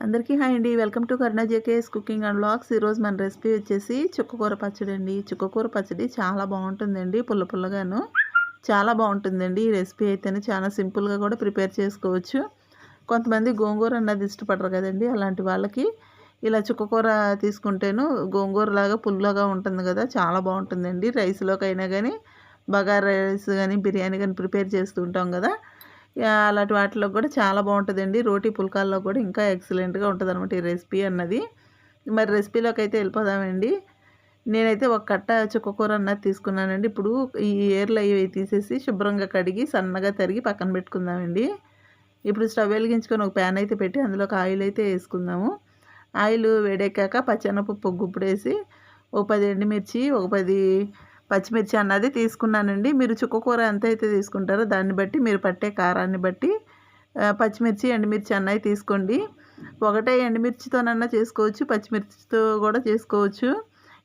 అందరికీ హాయ్ అండి. Welcome to Karna JKS cooking and blogs ఈరోజు మన రెసిపీ వచ్చేసి చుక్కకూర పచ్చడి అండి చుక్కకూర పచ్చడి చాలా బాగుంటుందండి పుల్ల పుల్లగాను. చాలా బాగుంటుందండి. ఈ రెసిపీ అయితేనే చాలా సింపుల్గా కూడా ప్రిపేర్ చేసుకోవచ్చు. కొంతమంది గోంగూర అన్నది ఇష్టపడరు కదండి అలాంటి వాళ్ళకి ఇలా చుక్కకూర తీసుకుంటేను గోంగూర లాగా పుల్లగా ఉంటుంది కదా చాలా బాగుంటుందండి. రైస్లోకి అయినా కానీ బగారా రైస్ కానీ బిర్యానీ కానీ ప్రిపేర్ చేస్తుంటాం కదా అలాంటి వాటిలో కూడా చాలా బాగుంటుందండి. రోటీ పుల్కాల్లో కూడా ఇంకా ఎక్సలెంట్గా ఉంటుంది అనమాట ఈ రెసిపీ అన్నది. మరి రెసిపీలోకి అయితే వెళ్ళిపోదామండి. నేనైతే ఒక కట్ట చుక్కకూర అన్నది తీసుకున్నానండి. ఇప్పుడు ఈ ఏర్లు అవి తీసేసి శుభ్రంగా కడిగి సన్నగా తరిగి పక్కన పెట్టుకుందామండి. ఇప్పుడు స్టవ్ వెలిగించుకొని ఒక ప్యాన్ అయితే పెట్టి అందులోకి ఆయిల్ అయితే వేసుకుందాము. ఆయిల్ వేడెక్కాక పచ్చెనపప్పు గుప్పుడేసి ఒక పది ఎండుమిర్చి ఒక పది పచ్చిమిర్చి అన్నది తీసుకున్నానండి. మీరు చుక్కకూర ఎంత అయితే తీసుకుంటారో దాన్ని బట్టి మీరు పట్టే కారాన్ని బట్టి పచ్చిమిర్చి ఎండుమిర్చి అన్నవి తీసుకోండి. ఒకటే ఎండుమిర్చితోనన్నా చేసుకోవచ్చు పచ్చిమిర్చితో కూడా చేసుకోవచ్చు.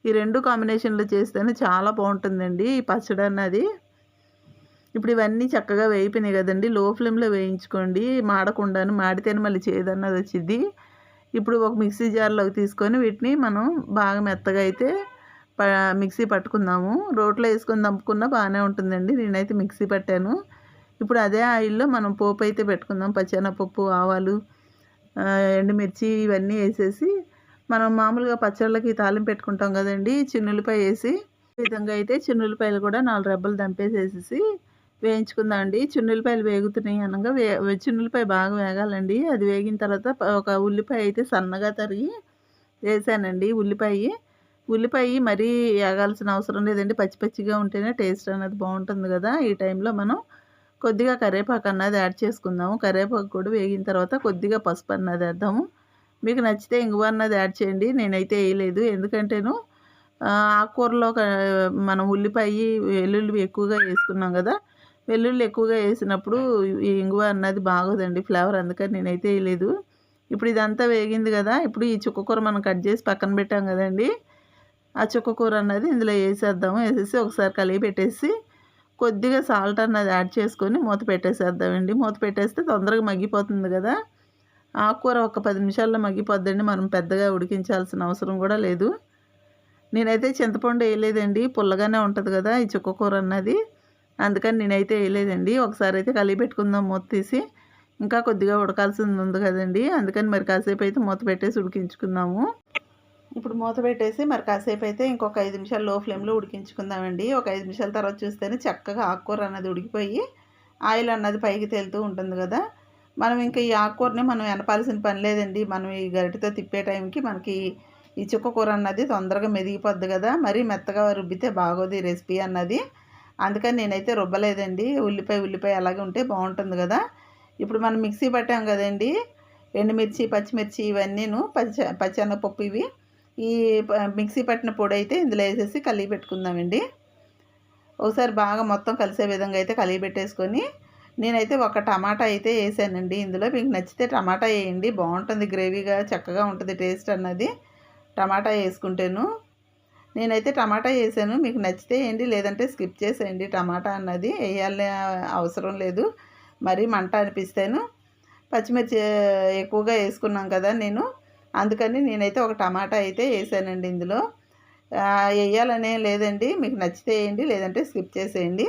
ఈ రెండు కాంబినేషన్లో చేస్తేనే చాలా బాగుంటుందండి ఈ పచ్చడి అన్నది. ఇప్పుడు ఇవన్నీ చక్కగా వేయిపోయినాయి కదండి. లో ఫ్లేమ్లో వేయించుకోండి. మాడకుండాను మాడితేనే మళ్ళీ చేదన్నది వచ్చింది ఇప్పుడు ఒక మిక్సీ జార్లోకి తీసుకొని వీటిని మనం బాగా మెత్తగా అయితే మిక్సీ పట్టుకుందాము. రోట్లో వేసుకొని దంపుకున్నా బాగానే ఉంటుందండి. నేనైతే మిక్సీ పట్టాను. ఇప్పుడు అదే ఆయిల్లో మనం పోపు అయితే పెట్టుకుందాం. పచ్చెనపప్పు ఆవాలు ఎండుమిర్చి ఇవన్నీ వేసేసి మనం మామూలుగా పచ్చళ్ళకి తాలింపు పెట్టుకుంటాం కదండి. చిన్నులపై వేసి విధంగా అయితే చిన్నులపాయలు కూడా నాలుగు రెబ్బలు దంపేసేసి వేయించుకుందామండి. చిన్నులపాయలు వేగుతున్నాయి అనగా వే చిన్నులపాయ బాగా వేగాలండి. అది వేగిన తర్వాత ఒక ఉల్లిపాయ అయితే సన్నగా తరిగి వేసానండి. ఉల్లిపాయ ఉల్లిపాయ మరీ వేగాల్సిన అవసరం లేదండి. పచ్చి పచ్చిగా ఉంటేనే టేస్ట్ అనేది బాగుంటుంది కదా. ఈ టైంలో మనం కొద్దిగా కరివేపాకు అన్నది యాడ్ చేసుకుందాము. కరివేపాకు కూడా వేగిన తర్వాత కొద్దిగా పసుపు అన్నది వేద్దాము. మీకు నచ్చితే ఇంగువ అన్నది యాడ్ చేయండి. నేనైతే వేయలేదు. ఎందుకంటేను ఆకుకూరలో మనం ఉల్లిపాయ వెల్లుల్లి ఎక్కువగా వేసుకున్నాం కదా. వెల్లుల్లి ఎక్కువగా వేసినప్పుడు ఈ ఇంగువ అన్నది బాగోదండి ఫ్లేవర్. అందుకని నేనైతే వేయలేదు. ఇప్పుడు ఇదంతా వేగింది కదా. ఇప్పుడు ఈ చుక్కకూర మనం కట్ చేసి పక్కన పెట్టాం కదండి. ఆ చుక్క కూర అన్నది ఇందులో వేసేద్దాము. వేసేసి ఒకసారి కలిగి పెట్టేసి కొద్దిగా సాల్ట్ అన్నది యాడ్ చేసుకొని మూత పెట్టేసేద్దామండి. మూత పెట్టేస్తే తొందరగా మగ్గిపోతుంది కదా. ఆకుకూర ఒక పది నిమిషాల్లో మగ్గిపోద్దండి. మనం పెద్దగా ఉడికించాల్సిన అవసరం కూడా లేదు. నేనైతే చింతపండు వేయలేదండి. పుల్లగానే ఉంటుంది కదా ఈ చుక్కకూర అన్నది. అందుకని నేనైతే వేయలేదండి. ఒకసారి అయితే కలిగి పెట్టుకుందాం మూత తీసి. ఇంకా కొద్దిగా ఉడకాల్సింది ఉంది కదండి. అందుకని మరి కాసేపు అయితే మూత పెట్టేసి ఉడికించుకుందాము. ఇప్పుడు మూత పెట్టేసి మరి కాసేపు అయితే ఇంకొక ఐదు నిమిషాలు లో ఫ్లేమ్లో ఉడికించుకుందామండి. ఒక ఐదు నిమిషాల తర్వాత చూస్తేనే చక్కగా ఆకుకూర అన్నది ఉడికిపోయి ఆయిల్ అన్నది పైకి తేలుతూ ఉంటుంది కదా. మనం ఇంకా ఈ ఆకుకూరని మనం వెనపాల్సిన పని లేదండి. మనం ఈ గరిటతో తిప్పే టైంకి మనకి ఈ చుక్క కూర అన్నది తొందరగా మెదిగిపోద్ది కదా. మరీ మెత్తగా రుబ్బితే బాగోదు ఈ రెసిపీ అన్నది. అందుకని నేనైతే రుబ్బలేదండి. ఉల్లిపాయ ఉల్లిపాయ అలాగే ఉంటే బాగుంటుంది కదా. ఇప్పుడు మనం మిక్సీ పట్టాం కదండి. ఎండుమిర్చి పచ్చిమిర్చి ఇవన్నీను పచ్చ పచ్చెనపప్పు ఇవి ఈ మిక్సీ పట్టిన పొడి అయితే ఇందులో వేసేసి కలిగి పెట్టుకుందామండి. ఒకసారి బాగా మొత్తం కలిసే విధంగా అయితే కలిగి పెట్టేసుకొని నేనైతే ఒక టమాటా అయితే వేసానండి ఇందులో. మీకు నచ్చితే టమాటా వేయండి. బాగుంటుంది గ్రేవీగా చక్కగా ఉంటుంది టేస్ట్ అన్నది. టమాటా వేసుకుంటేను. నేనైతే టమాటా వేసాను. మీకు నచ్చితే వేయండి. లేదంటే స్కిప్ చేసేయండి. టమాటా అన్నది వేయాలని అవసరం లేదు. మరీ మంట అనిపిస్తాను. పచ్చిమిర్చి ఎక్కువగా వేసుకున్నాం కదా నేను. అందుకని నేనైతే ఒక టమాటా అయితే వేసానండి ఇందులో. వేయాలనే లేదండి. మీకు నచ్చితే వేయండి లేదంటే స్కిప్ చేసేయండి.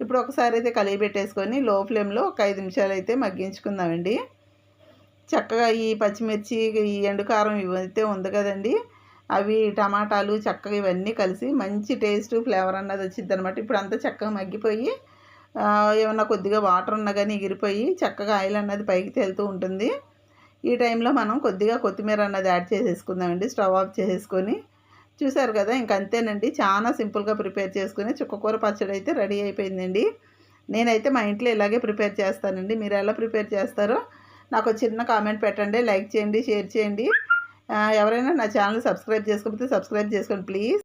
ఇప్పుడు ఒకసారి అయితే కలిగి పెట్టేసుకొని లో ఫ్లేమ్లో ఒక ఐదు నిమిషాలు అయితే మగ్గించుకుందామండి. చక్కగా ఈ పచ్చిమిర్చి ఈ ఎండుకారం ఇవైతే ఉంది కదండి. అవి టమాటాలు చక్కగా ఇవన్నీ కలిసి మంచి టేస్ట్ ఫ్లేవర్ అన్నది వచ్చింది అనమాట ఇప్పుడు అంతా చక్కగా మగ్గిపోయి ఏమన్నా కొద్దిగా వాటర్ ఉన్నా కానీ ఎగిరిపోయి చక్కగా ఆయిల్ అన్నది పైకి తేలుతూ ఉంటుంది. ఈ టైంలో మనం కొద్దిగా కొత్తిమీర అన్నది యాడ్ చేసేసుకుందామండి. స్టవ్ ఆఫ్ చేసేసుకొని. చూసారు కదా ఇంక అంతేనండి. చాలా సింపుల్గా ప్రిపేర్ చేసుకుని చుక్కకూర పచ్చడి అయితే రెడీ అయిపోయిందండి. నేనైతే మా ఇంట్లో ఇలాగే ప్రిపేర్ చేస్తానండి. మీరు ఎలా ప్రిపేర్ చేస్తారో నాకు చిన్న కామెంట్ పెట్టండి. లైక్ చేయండి షేర్ చేయండి. ఎవరైనా నా ఛానల్ సబ్స్క్రైబ్ చేసుకోకపోతే సబ్స్క్రైబ్ చేసుకోండి ప్లీజ్.